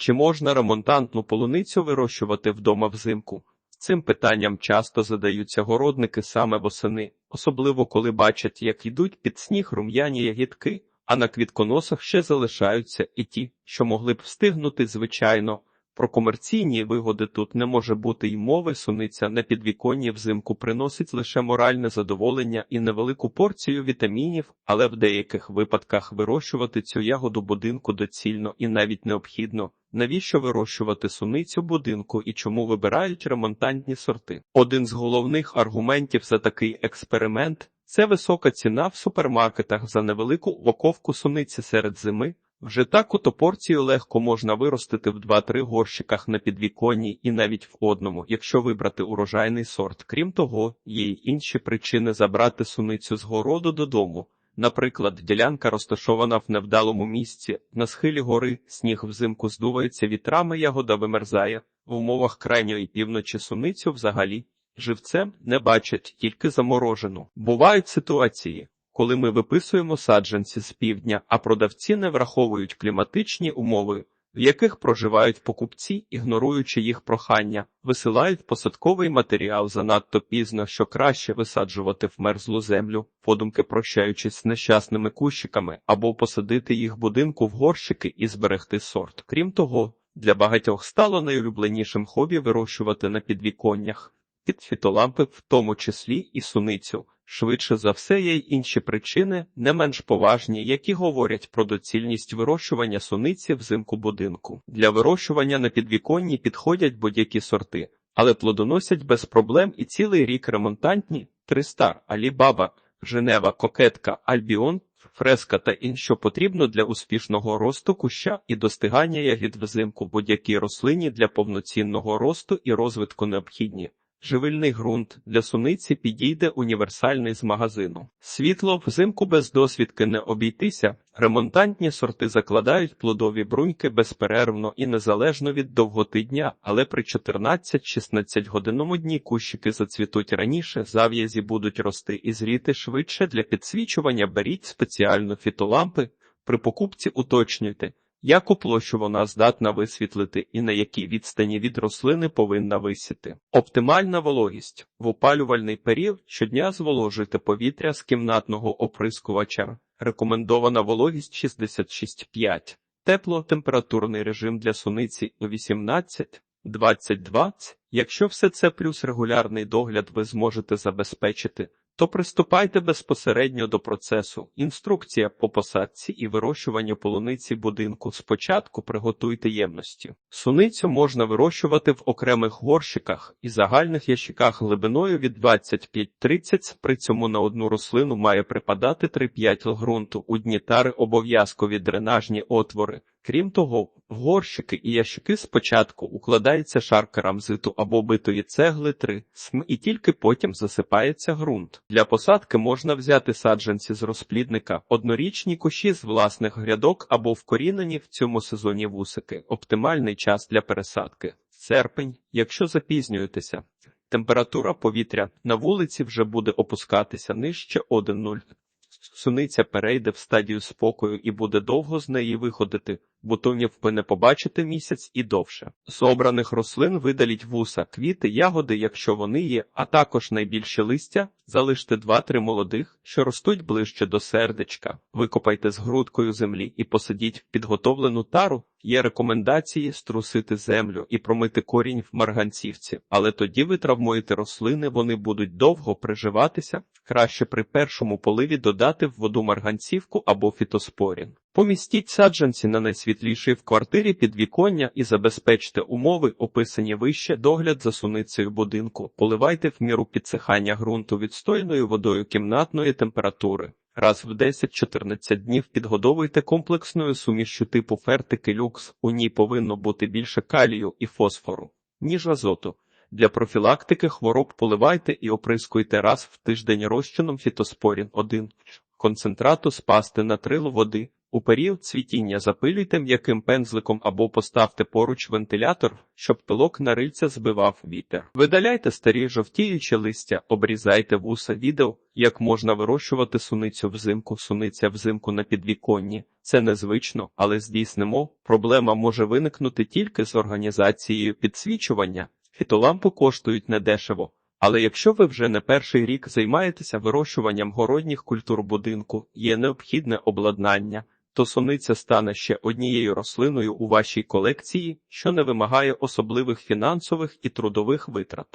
Чи можна ремонтантну полуницю вирощувати вдома взимку? Цим питанням часто задаються городники саме восени, особливо коли бачать, як йдуть під сніг рум'яні ягідки, а на квітконосах ще залишаються і ті, що могли б встигнути звичайно. Про комерційні вигоди тут не може бути й мови, суниця на підвіконні взимку приносить лише моральне задоволення і невелику порцію вітамінів, але в деяких випадках вирощувати цю ягоду будинку доцільно і навіть необхідно. Навіщо вирощувати суницю будинку і чому вибирають ремонтантні сорти? Один з головних аргументів за такий експеримент це висока ціна в супермаркетах за невелику упаковку суниці серед зими. Вже таку то порцію легко можна виростити в 2-3 горщиках на підвіконні і навіть в одному, якщо вибрати урожайний сорт. Крім того, є й інші причини забрати суницю з городу додому. Наприклад, ділянка розташована в невдалому місці, на схилі гори сніг взимку здувається вітрами, ягода вимерзає. В умовах крайньої півночі суницю взагалі живцем не бачать, тільки заморожену. Бувають ситуації, коли ми виписуємо саджанці з півдня, а продавці не враховують кліматичні умови, в яких проживають покупці, ігноруючи їх прохання, висилають посадковий матеріал занадто пізно, що краще висаджувати в мерзлу землю, подумки прощаючись з нещасними кущиками, або посадити їх будинку в горщики і зберегти сорт. Крім того, для багатьох стало найулюбленішим хобі вирощувати на підвіконнях під фітолампи, в тому числі і суницю. Швидше за все є й інші причини, не менш поважні, які говорять про доцільність вирощування суниці взимку будинку. Для вирощування на підвіконні підходять будь-які сорти, але плодоносять без проблем і цілий рік ремонтантні Тристар, Алібаба, Женева, Кокетка, Альбіон, Фреска та інше потрібно для успішного росту куща і достигання ягід взимку будь-якій рослині для повноцінного росту і розвитку необхідні. Живильний ґрунт для суниці підійде універсальний з магазину. Світло взимку без досвідки не обійтися. Ремонтантні сорти закладають плодові бруньки безперервно і незалежно від довготи дня, але при 14-16 годинному дні кущики зацвітуть раніше, зав'язі будуть рости і зріти швидше. Для підсвічування беріть спеціальну фітолампи. При покупці уточнюйте. Яку площу вона здатна висвітлити і на якій відстані від рослини повинна висіти. Оптимальна вологість. В опалювальний період щодня зволожуйте повітря з кімнатного оприскувача. Рекомендована вологість 66,5. Тепло-температурний режим для суниці 18, 20-20. Якщо все це плюс регулярний догляд ви зможете забезпечити, то приступайте безпосередньо до процесу. Інструкція по посадці і вирощуванню полуниці будинку. Спочатку приготуйте ємності. Суницю можна вирощувати в окремих горщиках і загальних ящиках глибиною від 25-30, при цьому на одну рослину має припадати 3-5 л ґрунту. У дні тари обов'язкові дренажні отвори. Крім того, в горщики і ящики спочатку укладається шар керамзиту або битої цегли 3 см і тільки потім засипається ґрунт. Для посадки можна взяти саджанці з розплідника, однорічні кущі з власних грядок або вкорінені в цьому сезоні вусики. Оптимальний час для пересадки. Серпень, якщо запізнюєтеся. Температура повітря на вулиці вже буде опускатися нижче 1,0. Суниця перейде в стадію спокою і буде довго з неї виходити. Бутонів не побачите місяць і довше. З обраних рослин видаліть вуса, квіти, ягоди, якщо вони є, а також найбільше листя, залиште 2-3 молодих, що ростуть ближче до сердечка. Викопайте з грудкою землі і посадіть в підготовлену тару. Є рекомендації струсити землю і промити корінь в марганцівці, але тоді ви травмуєте рослини, вони будуть довго приживатися. Краще при першому поливі додати в воду марганцівку або фітоспорін. Помістіть саджанці на найсвітліший в квартирі підвіконня і забезпечте умови, описані вище догляд за суницею будинку. Поливайте в міру підсихання ґрунту відстойною водою кімнатної температури. Раз в 10-14 днів підгодовуйте комплексною сумішю типу фертики люкс. У ній повинно бути більше калію і фосфору, ніж азоту. Для профілактики хвороб поливайте і оприскуйте раз в тиждень розчином фітоспорін 1 концентрату з пасти на трилу води У період цвітіння запилюйте м'яким пензликом або поставте поруч вентилятор, щоб пилок на рильця збивав вітер. Видаляйте старі жовтіючі листя, обрізайте вуса відео, як можна вирощувати суницю взимку. Суниця взимку на підвіконні. Це незвично, але здійснимо. Проблема може виникнути тільки з організацією підсвічування. Фітолампи коштують недешево. Але якщо ви вже не перший рік займаєтеся вирощуванням городніх культур будинку, є необхідне обладнання, то суниця стане ще однією рослиною у вашій колекції, що не вимагає особливих фінансових і трудових витрат.